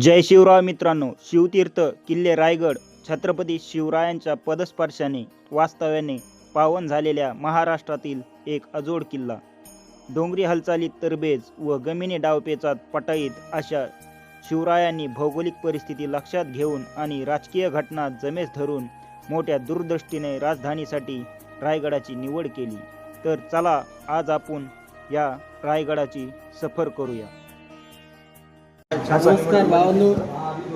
जय शिवराय मित्रांनो. शिवतीर्थ किल्ले रायगड छत्रपती शिवरायांच्या पदस्पर्शाने वास्तव्याने पावन झालेल्या महाराष्ट्रातील एक अजोड किल्ला. डोंगरी हालचालीत तरबेज व गमिनी डावपेचात पटाईत अशा शिवरायांनी भौगोलिक परिस्थिती लक्षात घेऊन आणि राजकीय घटना जमेस धरून मोठ्या दूरदृष्टीने राजधानीसाठी रायगडाची निवड केली. तर चला आज आपण या रायगडाची सफर करूया. नमस्कार भावांनो.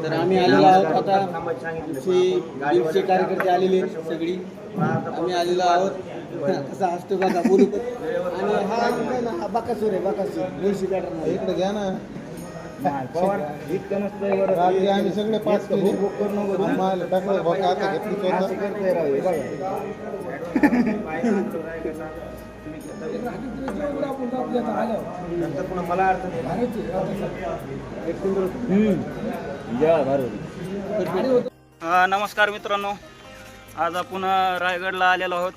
तर आम्ही आलेलो आहोत आता. आमचे दीडशे कार्यकर्ते आलेले सगळी. आम्ही आलेलो आहोत. कसा असतो बघा बोलू आणि हा हा बकासूर आहे बकासूर. मुळशी पॅटर्न इकडे घ्या ना. आम्ही सगळे पाच केले. टाकलं नमस्कार मित्रांनो. आज आपण रायगडला आलेलो आहोत.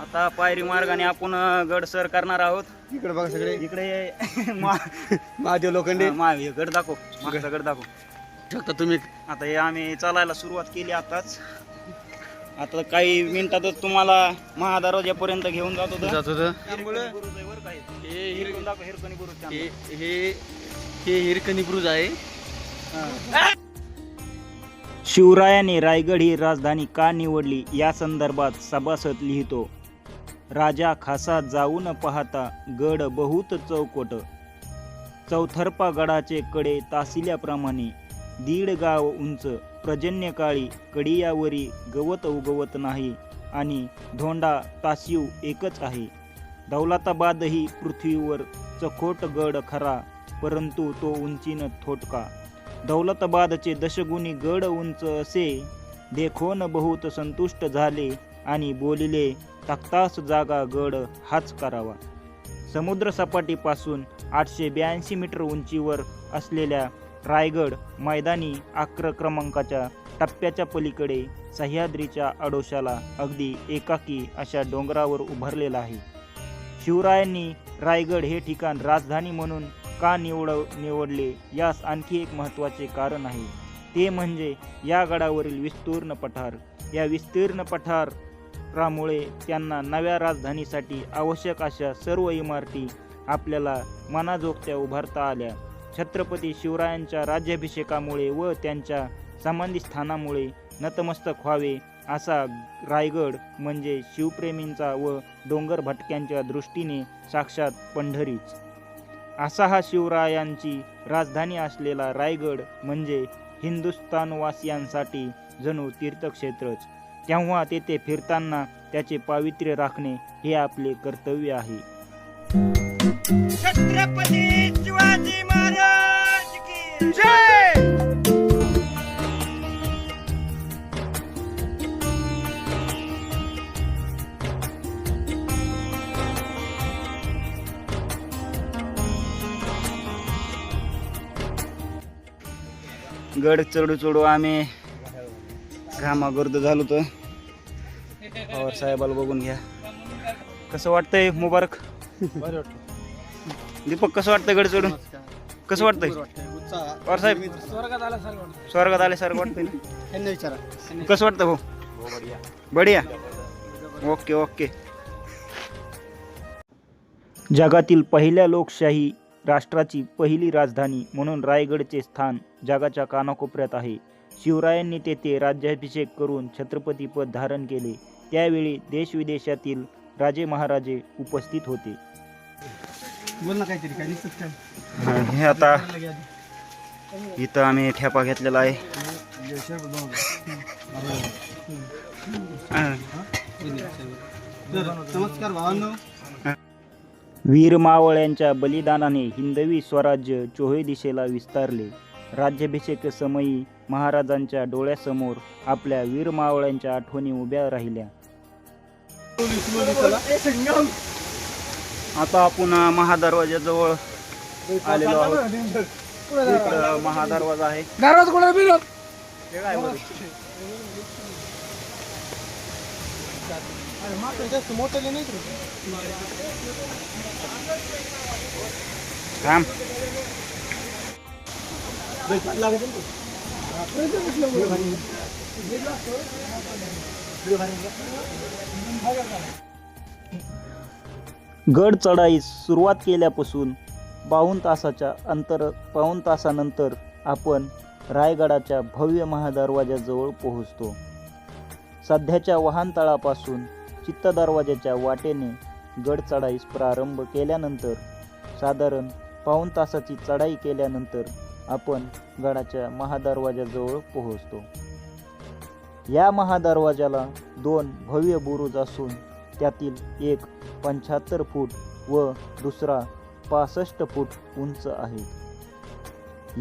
आता पायरी मार्गाने आपण गड सर करणार आहोत. इकडे बघा सगळे. इकडे मा- महादेव लोखंडे. मा- हे गड दाखव. गड दाखव. शकता तुम्ही. आता हे आम्ही चालायला सुरुवात केली आताच. आता काही मिनिटातच तुम्हाला महादरवाज्यापर्यंत घेऊन जात होतं. जात होतं. हे. हिर- हिरकणी बुरुज. हे हे हे हिरकणी ब्रुज आहे. शिवरायाने रायगड ही राजधानी का निवडली? या संदर्भात सभासद लिहितो राजा खासा जाऊ न पाहता गड बहुत चौकोट. चौथरपा गडाचे कडे तासिल्याप्रमाणे दीड गाव उंच. पर्जन्यकाळी कडियावरी गवत उगवत नाही आणि धोंडा ताशिव एकच आहे. दौलताबादही पृथ्वीवर चखोट गड खरा परंतु तो उंचीनं थोटका. दौलताबादचे दशगुणी गड उंच असे देखोन बहुत संतुष्ट झाले आणि बोलिले तख्तास जागा गड हाच करावा. समुद्रसपाटीपासून आठशे ब्याऐंशी मीटर उंचीवर असलेल्या रायगड मैदानी अक्र क्रमांकाच्या टप्प्याच्या पलीकडे सह्याद्रीच्या आडोशाला अगदी एकाकी अशा डोंगरावर उभारलेला आहे. शिवरायांनी रायगड हे ठिकाण राजधानी म्हणून का निवड निवडले यास आणखी एक महत्त्वाचे कारण आहे. ते म्हणजे या गडावरील विस्तीर्ण पठार. या विस्तीर्ण पठारामुळे त्यांना नव्या राजधानीसाठी आवश्यक अशा सर्व इमारती आपल्याला मनाजोगत्या उभारता आल्या. छत्रपती शिवरायांच्या राज्याभिषेकामुळे व त्यांच्या समाधी स्थानामुळे नतमस्तक व्हावे असा रायगड म्हणजे शिवप्रेमींचा व डोंगर भटक्यांच्या दृष्टीने साक्षात पंढरीच. असा हा शिवरायांची राजधानी असलेला रायगड म्हणजे हिंदुस्थानवासियांसाठी जणू तीर्थक्षेत्रच. तेव्हा तेथे फिरताना त्याचे पावित्र्य राखणे हे आपले कर्तव्य आहे. छत्रपती महाराज की जय गड चढू चढू आम्ही घामागर्द झालो तर पवार साहेबाला बघून घ्या. कसं वाटतंय मुबारक? दीपक कसं वाटतंय गड चढून? कसं वाटतंय? पवार साहेब? स्वर्गात आल्यासारखं वाटतंय. ना? विचारा. कसं वाटतं भाऊ? बढिया. Okay okay. जगातील पहिल्या लोकशाही राष्ट्राची पहिली राजधानी म्हणून रायगडचे स्थान जगाच्या कानाकोपऱ्यात आहे. शिवरायांनी तेथे राज्याभिषेक करून छत्रपतीपद धारण केले. त्यावेळी देशविदेशातील राजे महाराजे उपस्थित होते. बोल ना काहीतरी काय दिसत काय? हे आता इथं आम्ही ठेपा घेतलेला आहे. तर नमस्कार भावांनो. वीर मावळ्यांच्या बलिदानाने हिंदवी स्वराज्य चोहे दिशेला विस्तारले. राज्याभिषेक समयी महाराजांच्या डोळ्यासमोर आपल्या वीर मावळ्यांच्या आठवणी उभ्या राहिल्या. आता आपण महादरवाज्याजवळ आलेलो आहोत. इकडं महादरवाजा आहे. दरवाज कोणाला बिलो हे काय थांब. गड चढाईस सुरुवात केल्यापासून पाऊण तासाच्या अंतर पाऊण तासानंतर आपण रायगडाच्या भव्य महादरवाजाजवळ पोहोचतो. सध्याच्या वाहनतळापासून चित्त दरवाजाच्या वाटेने गड चढाईस प्रारंभ केल्यानंतर साधारण पाऊण तासाची चढाई केल्यानंतर आपण गडाच्या महादरवाजाजवळ पोहोचतो. या महादरवाजाला दोन भव्य बुरुज असून त्यातील एक पंच्याहत्तर फूट व दुसरा पासष्ट फूट उंच आहे.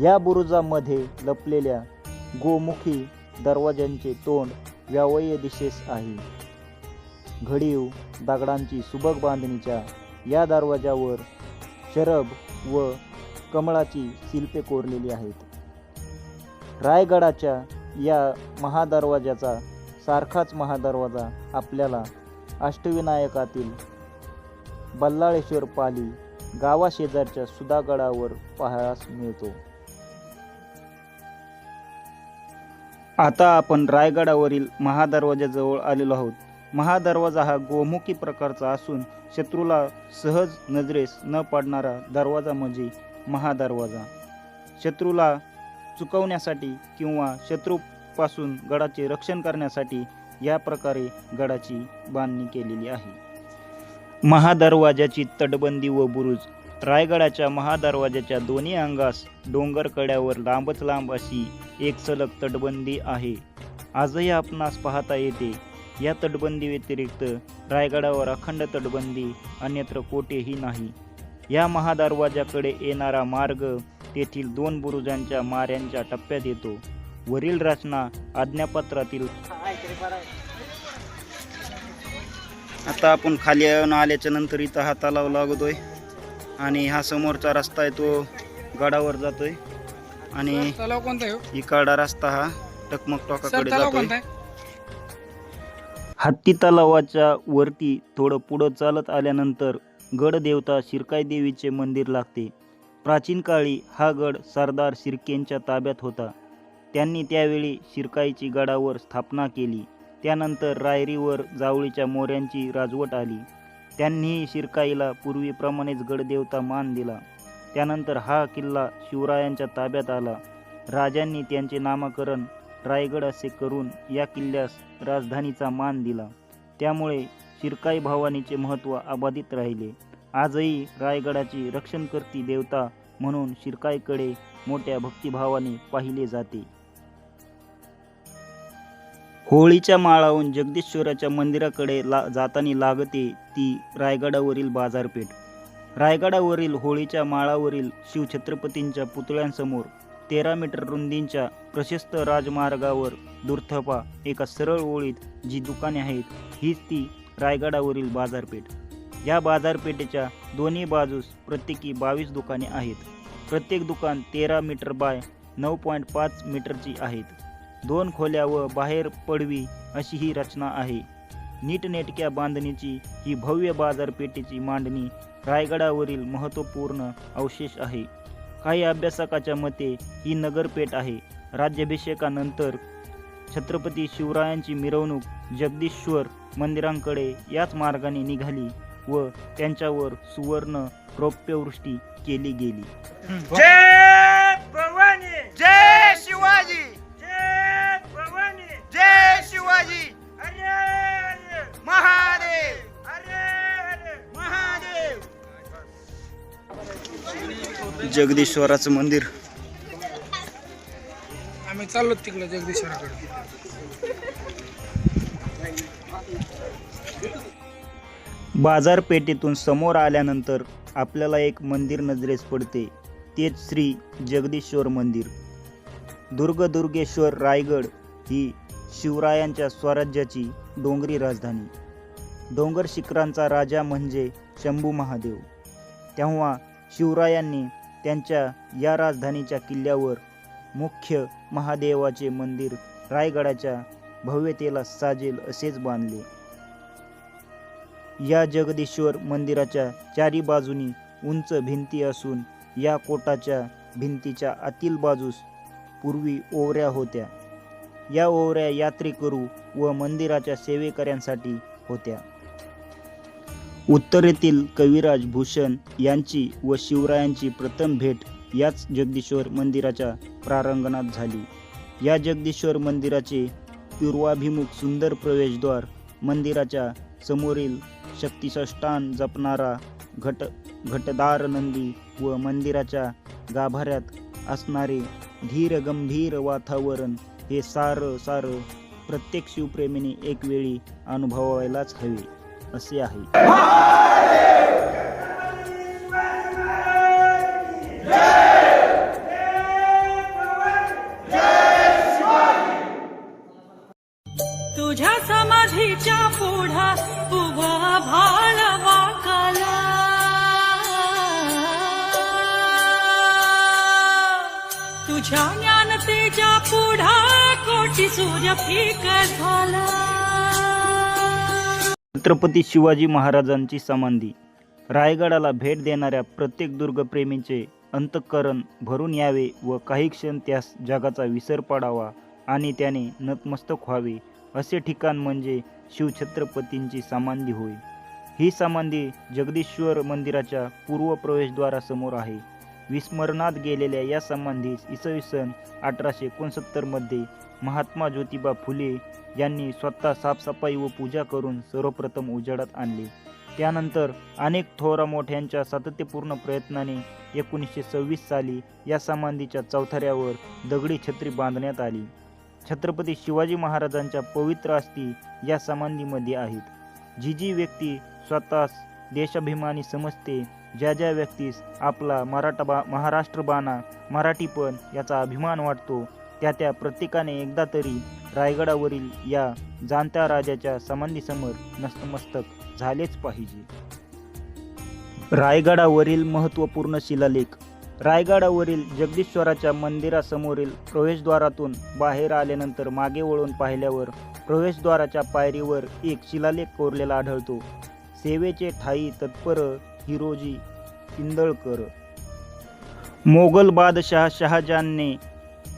या बुरुजामध्ये लपलेल्या गोमुखी दरवाज्यांचे तोंड व्यावय्य दिशेस आहे. घडीव दगडांची सुबक बांधणीच्या या दरवाजावर शरब व कमळाची शिल्पे कोरलेली आहेत. रायगडाच्या या महादरवाजाचा सारखाच महादरवाजा आपल्याला अष्टविनायकातील बल्लाळेश्वर पाली गावाशेजारच्या सुधागडावर पाहायला मिळतो. आता आपण रायगडावरील महादरवाजाजवळ आलेलो आहोत. महादरवाजा हा गोमुखी प्रकारचा असून शत्रूला सहज नजरेस न पडणारा दरवाजा म्हणजे महादरवाजा. शत्रूला चुकवण्यासाठी किंवा शत्रूपासून गडाचे रक्षण करण्यासाठी या प्रकारे गडाची बांधणी केलेली आहे. महादरवाजाची तटबंदी व बुरुज. रायगडाच्या महादरवाजाच्या दोन्ही अंगास डोंगर कड्यावर लांबच लांब अशी एक सलग तटबंदी आहे. आजही आपणास पाहता येते या तटबंदी व्यतिरिक्त रायगडावर अखंड तटबंदी अन्यत्र कोठेही नाही. या महादरवाजाकडे येणारा मार्ग तेथील दोन बुरुजांच्या माऱ्यांच्या टप्प्यात येतो. वरील रचना आज्ञापत्रातील आता आपण खाली येऊन आल्याच्यानंतर इथं हा तलाव लागतोय. आणि हा समोरचा रस्ता आहे तो गडावर जातोय. आणि तलाव कोणता आहे हो? इकडा रस्ता हा टकमक टोकाकडे जातोय. हत्ती तलावाच्या वरती थोडं पुढं चालत आल्यानंतर गडदेवता शिरकाई देवीचे मंदिर लागते. प्राचीन काळी हा गड सरदार शिर्केंच्या ताब्यात होता. त्यांनी त्यावेळी शिरकाईची गडावर स्थापना केली. त्यानंतर रायरीवर जावळीच्या मोऱ्यांची राजवट आली. त्यांनीही शिरकाईला पूर्वीप्रमाणेच गडदेवता मान दिला. त्यानंतर हा किल्ला शिवरायांच्या ताब्यात आला. राजांनी त्यांचे नामकरण रायगड असे करून या किल्ल्यास राजधानीचा मान दिला. त्यामुळे शिरकाई भवानीचे महत्त्व अबाधित राहिले. आजही रायगडाची रक्षणकर्ती देवता म्हणून शिरकाईकडे मोठ्या भक्तिभावाने पाहिले जाते. होळीच्या माळाहून जगदीश्वराच्या मंदिराकडे ला जाताना लागते ती रायगडावरील बाजारपेठ. रायगडावरील होळीच्या माळावरील शिवछत्रपतींच्या पुतळ्यांसमोर तेरा मीटर रुंदींच्या प्रशस्त राजमार्गावर दुर्थपा एका सरळ ओळीत जी दुकाने आहेत हीच ती रायगडावरील बाजारपेठ. या बाजारपेठेच्या दोन्ही बाजूस प्रत्येकी बावीस दुकाने आहेत. प्रत्येक दुकान तेरा मीटर बाय नऊ पॉईंट पाच मीटरची आहेत. दोन खोल्या व बाहेर पडवी अशी ही रचना आहे. नीटनेटक्या बांधणीची ही भव्य बाजारपेठेची मांडणी रायगडावरील महत्त्वपूर्ण अवशेष आहे. काही अभ्यासकाच्या मते ही नगरपेठ आहे. राज्याभिषेकानंतर छत्रपती शिवरायांची मिरवणूक जगदीश्वर मंदिरांकडे याच मार्गाने निघाली व त्यांच्यावर सुवर्ण रौप्यवृष्टी केली गेली. जय शिवाजी। अरे महादेव। अरे अरे। महादेव। जगदीश्वराचं मंदिर. आम्ही चाललो तिकडे जगदीश्वराकडे. बाजारपेठेतून समोर आल्यानंतर आपल्याला एक मंदिर नजरेस पडते. तेच श्री जगदीश्वर मंदिर. दुर्गदुर्गेश्वर रायगड ही शिवरायांच्या स्वराज्याची डोंगरी राजधानी. डोंगर शिखरांचा राजा म्हणजे शंभू महादेव. तेव्हा शिवरायांनी त्यांच्या या राजधानीच्या किल्ल्यावर मुख्य महादेवाचे मंदिर रायगडाच्या भव्यतेला साजेल असेच बांधले. या जगदीश्वर मंदिराच्या चारी बाजूनी उंच भिंती असून या कोटाच्या भिंतीच्या आतील बाजूस पूर्वी ओवऱ्या होत्या. या ओवऱ्या यात्रेकरू व मंदिराच्या सेवेकऱ्यांसाठी होत्या. उत्तरेतील कविराज भूषण यांची व शिवरायांची प्रथम भेट याच जगदीश्वर मंदिराच्या प्रारंगणात झाली. या जगदीश्वर मंदिराचे पूर्वाभिमुख सुंदर प्रवेशद्वार मंदिराच्या समोरील शक्तिष्ठान जपणारा घट घटदार नंदी व मंदिराच्या गाभाऱ्यात असणारे धीर गंभीर वातावरण हे सारं सारं प्रत्येक शिवप्रेमीने एक वेळी अनुभवायलाच हवे असे आहे. तुझ्या समाधीच्या पुढा उभा भाळ वाकाला. तुझ्या ज्ञानतेच्या पुढा कोटी सूर्य झाला. छत्रपती शिवाजी महाराजांची समाधी. रायगडाला भेट देणाऱ्या प्रत्येक दुर्गप्रेमींचे अंतःकरण भरून यावे व काही क्षण त्यास जगाचा विसर पडावा आणि त्याने नतमस्तक व्हावे असे ठिकाण म्हणजे शिवछत्रपतींची समाधी होय. ही समाधी जगदीश्वर मंदिराच्या पूर्व प्रवेशद्वारासमोर आहे. विस्मरणात गेलेल्या या संबंधीस इसवी सन अठराशे एकोणसत्तरमध्ये महात्मा ज्योतिबा फुले यांनी स्वतः साफसफाई व पूजा करून सर्वप्रथम उजाडात आणले. त्यानंतर अनेक थोरा मोठ्यांच्या सातत्यपूर्ण प्रयत्नाने एकोणीसशे सव्वीस साली या समाधीच्या चौथऱ्यावर दगडी छत्री बांधण्यात आली. छत्रपती शिवाजी महाराजांच्या पवित्र अस्थी या समाधीमध्ये आहेत. जी जी व्यक्ती स्वतःस देशाभिमानी समजते ज्या ज्या व्यक्तीस आपला मराठा बा महाराष्ट्र बाणा मराठीपण याचा अभिमान वाटतो त्या त्या प्रत्येकाने एकदा तरी रायगडावरील या जाणत्या राजाच्या समाधीसमोर नतमस्तक झालेच पाहिजे. रायगडावरील महत्त्वपूर्ण शिलालेख रायगडावरील जगदीश्वराच्या मंदिरासमोरील प्रवेशद्वारातून बाहेर आल्यानंतर मागे वळून पाहिल्यावर प्रवेशद्वाराच्या पायरीवर एक शिलालेख कोरलेला आढळतो. सेवेचे ठाई तत्पर हिरोजी इंदळकर. मोगल बादशाह शहाजहानने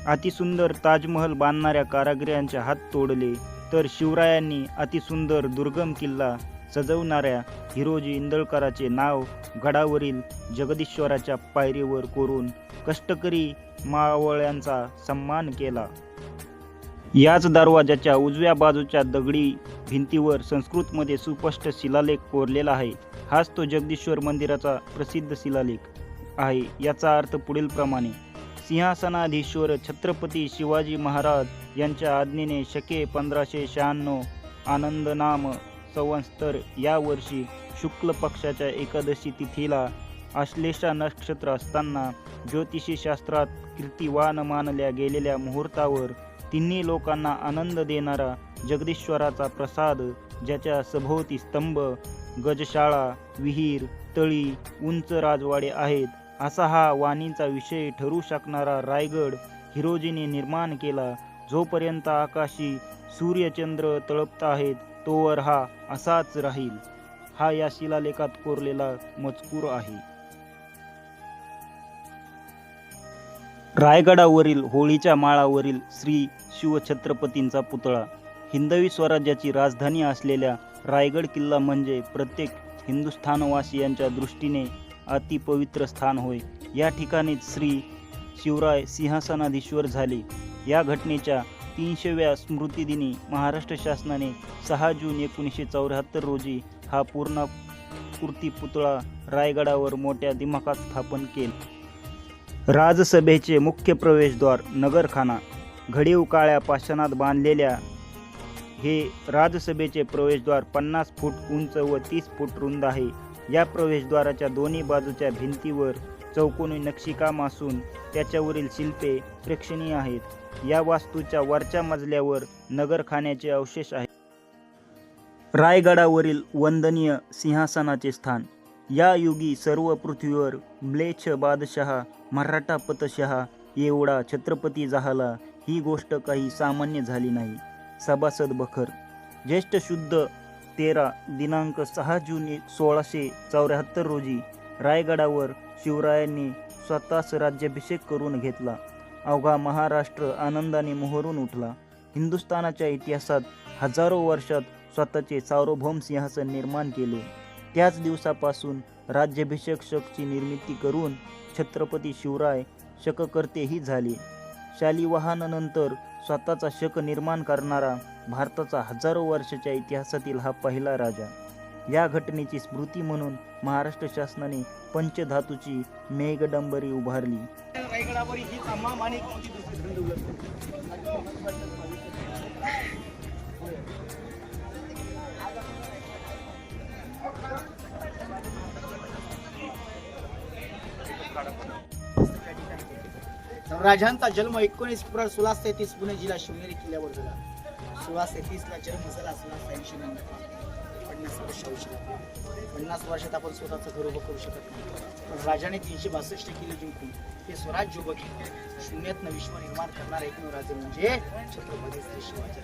अतिसुंदर ताजमहल बांधणाऱ्या कारागिरांचे हात तोडले. तर शिवरायांनी अतिसुंदर दुर्गम किल्ला सजवणाऱ्या हिरोजी इंदळकराचे नाव गडावरील जगदीश्वराच्या पायरीवर कोरून कष्टकरी मावळ्यांचा सन्मान केला. याच दरवाजाच्या उजव्या बाजूच्या दगडी भिंतीवर संस्कृतमध्ये सुस्पष्ट शिलालेख कोरलेला आहे. हाच तो जगदीश्वर मंदिराचा प्रसिद्ध शिलालेख आहे. याचा अर्थ पुढील प्रमाणे सिंहासनाधीश्वर छत्रपती शिवाजी महाराज यांच्या आज्ञेने शके पंधराशे शहाण्णव आनंदनाम संवत्सर या वर्षी शुक्ल पक्षाच्या एकादशी तिथीला आश्लेषा नक्षत्र असताना ज्योतिषी शास्त्रात कीर्तिवान मानल्या गेलेल्या मुहूर्तावर तिन्ही लोकांना आनंद देणारा जगदीश्वराचा प्रसाद ज्याच्या सभोवती स्तंभ गजशाळा विहीर तळी उंच राजवाडे आहेत. असा हा वाणीचा विषय ठरू शकणारा रायगड हिरोजीने निर्माण केला जोपर्यंत आकाशी सूर्यचंद्र तळपत आहेत तोवर हा असाच राहील. हा या शिलालेखात कोरलेला मजकूर आहे. रायगडावरील होळीच्या माळावरील श्री शिवछत्रपतींचा पुतळा हिंदवी स्वराज्याची राजधानी असलेल्या रायगड किल्ला म्हणजे प्रत्येक हिंदुस्थानवासियांच्या दृष्टीने अतिपवित्र स्थान होय. या ठिकाणी श्री शिवराय सिंहासनाधीश्वर झाले. या घटनेच्या तीनशेव्या स्मृतिदिनी महाराष्ट्र शासनाने सहा जून एकोणीसशे चौऱ्याहत्तर रोजी हा पूर्ण पूर्ती पुतळा रायगडावर मोठ्या दिमाखात स्थापन केला. राजसभेचे मुख्य प्रवेशद्वार नगरखाना घडीव काळ्या पाषाणात बांधलेल्या हे राजसभेचे प्रवेशद्वार पन्नास फूट उंच व तीस फूट रुंद आहे. या प्रवेशद्वाराच्या दोन्ही बाजूच्या भिंतीवर चौकोनी नक्षीकाम असून त्याच्यावरील शिल्पे प्रेक्षणीय आहेत. या वास्तूच्या वरच्या मजल्यावर नगरखान्याचे अवशेष आहेत. रायगडावरील वंदनीय सिंहासनाचे स्थान. या युगी सर्व पृथ्वीवर म्लेच्छ बादशहा मराठा पतशहा एवढा छत्रपती झाला ही गोष्ट काही सामान्य झाली नाही. सभासद बखर. ज्येष्ठ शुद्ध तेरा दिनांक सहा जून सोळाशे चौऱ्याहत्तर रोजी रायगडावर शिवरायांनी स्वतःच राज्याभिषेक करून घेतला. अवघा महाराष्ट्र आनंदाने मोहरून उठला. हिंदुस्थानाच्या इतिहासात हजारो वर्षात स्वतःचे सार्वभौम सिंहासन निर्माण केले. त्याच दिवसापासून राज्याभिषेक शकची निर्मिती करून छत्रपती शिवराय शककर्तेही झाले. शालिवाहनानंतर स्वतःचा शक निर्माण करणारा भारताचा हजारो वर्षाच्या इतिहासातील हा पहिला राजा. या घटनेची स्मृती म्हणून महाराष्ट्र शासनाने पंचधातूची मेघडंबरी उभारली. राजांचा जन्म एकोणीस फेब्रुवारी सोळाशे तेहतीस पुणे जिल्हा शिवनेरी किल्ल्यावर झाला. सोळाशे तीसला जन्म झाला सोळाशे ऐंशी नंतर. पन्नास वर्ष पन्नास वर्षात आपण स्वतःचं घर उभं करू शकत नाही. पण राजाने तीनशे बासष्ट किल्ले जिंकून हे स्वराज्य उभं केले. शून्यातनं विश्व निर्माण करणारा एकमेव राजे म्हणजे छत्रपती श्री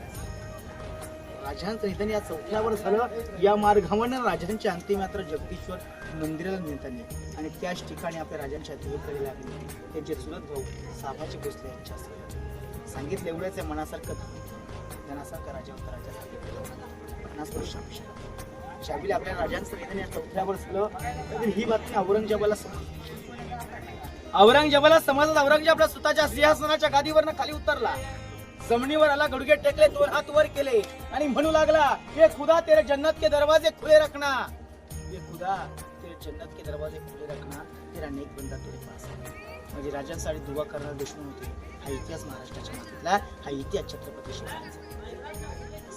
राजांचं निधन या चौथ्यावर झालं. या मार्गावर राजांची अंतिम यात्रा जगदीश्वर मंदिराला निघताना आणि त्याच ठिकाणी आपल्या राजांच्या देवकडे लागली. त्यांचे चुलत भाऊ साभाजी भोसले यांच्या हस्ते. सांगितलं एवढ्याच आहे मनासारखं जनासारखं राजा होता राजा सांगितलं पन्नास वर्षापेक्षा शाबीला आपल्या राजांचं निधन या चौथ्यावर झालं तर ही बातमी औरंगजेबाला औरंगजेबाला समजत औरंगजेब आपल्या स्वतःच्या सिंहासनाच्या गादीवरनं खाली उतरला. जमिनीवर आला गुडघे टेकले दोन हात वर केले आणि म्हणू लागला हे खुदा तेरे जन्नत के दरवाजे खुले रखना. ये खुदा जन्नत के दरवाजे खुले रखना तेरा नेक बंदा तेरे पास है। म्हणजे राजांसाठी दुवा करणारे दुश्मन होते हा इतिहास महाराष्ट्राच्या मातीतला हा इतिहास छत्रपती शिवाजीचा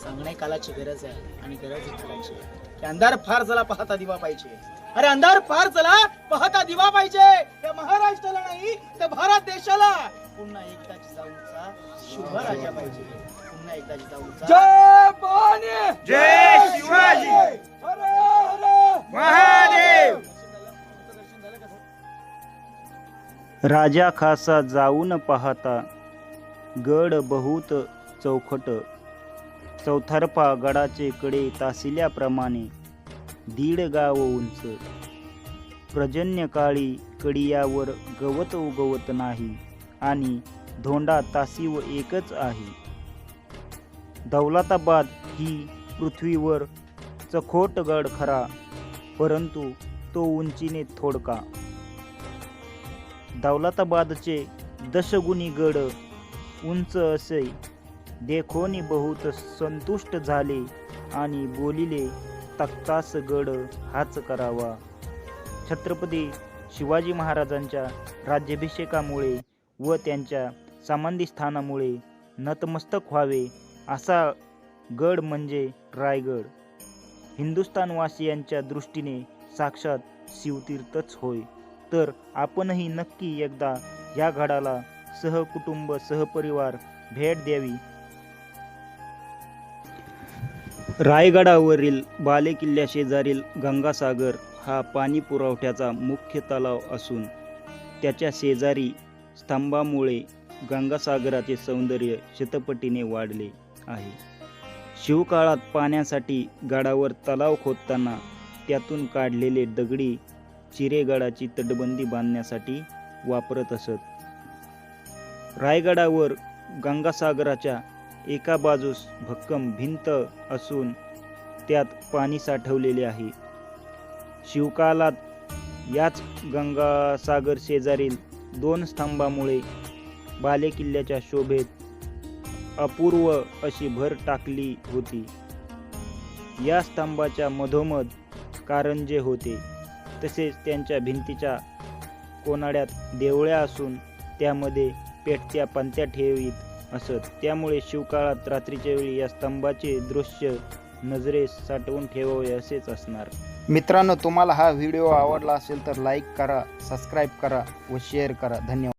सांगणे कालाची गरज आहे आणि गरज ही कालाची की अंधार फार झाला पाहता दिवा पाहिजे। अरे अंधार फार झाला पाहता दिवा पाहिजे। या महाराष्ट्राला नाही तर भारत देशाला। पुन्हा एकदा जिजाऊचा शुभ राजा पाहिजे। पुन्हा एकदा जिजाऊचा जय भवानी जय शिवाजी! राजा खासा जाऊन पाहता. गड बहुत चौखट. चौथरपा गडाचे कडे तासिल्याप्रमाणे दीड गाव उंच. पर्जन्यकाळी कडियावर गवत उगवत नाही आणि धोंडा तासीव एकच आहे. दौलताबाद ही पृथ्वीवर चखोट गड खरा परंतु तो उंचीने थोडका. दौलताबादचे दशगुणी गड उंच असे. देखोनी बहुत संतुष्ट झाले आणि बोलिले तक्तास गड हाच करावा. छत्रपती शिवाजी महाराजांच्या राज्याभिषेकामुळे व त्यांच्या समाधी स्थानामुळे नतमस्तक व्हावे असा गड म्हणजे रायगड. हिंदुस्थानवासियांच्या दृष्टीने साक्षात शिवतीर्थच होय. तर आपणही नक्की एकदा या गडाला सहकुटुंब सहपरिवार भेट द्यावी. रायगडावरील बालेकिल्ल्या शेजारील गंगासागर हा पाणी पुरवठ्याचा मुख्य तलाव असून त्याच्या शेजारी स्तंभामुळे गंगासागराचे सौंदर्य शतपटीने वाढले आहे. शिवकाळात पाण्यासाठी गडावर तलाव खोदताना त्यातून काढलेले दगडी चिरेगडाची तटबंदी बांधण्यासाठी वापरत असत. रायगडावर गंगासागराच्या एका बाजूस भक्कम भिंत असून त्यात पाणी साठवलेले आहे. शिवकालात याच गंगासागर शेजारील दोन स्तंभामुळे बालेकिल्ल्याच्या शोभेत अपूर्व अशी भर टाकली होती. या स्तंभाच्या मधोमध कारंजे होते. तसेच त्यांच्या भिंतीच्या कोनाड्यात देवळ्या असून त्यामध्ये पेटत्या पंत्या ठेवीत असत. त्यामुळे शिवकाळात रात्रीच्या वेळी या स्तंभाचे दृश्य नजरेस साठवून ठेवावे असेच असणार. मित्रांनो तुम्हाला हा व्हिडिओ आवडला असेल तर लाईक करा सबस्क्राईब करा व शेअर करा. धन्यवाद.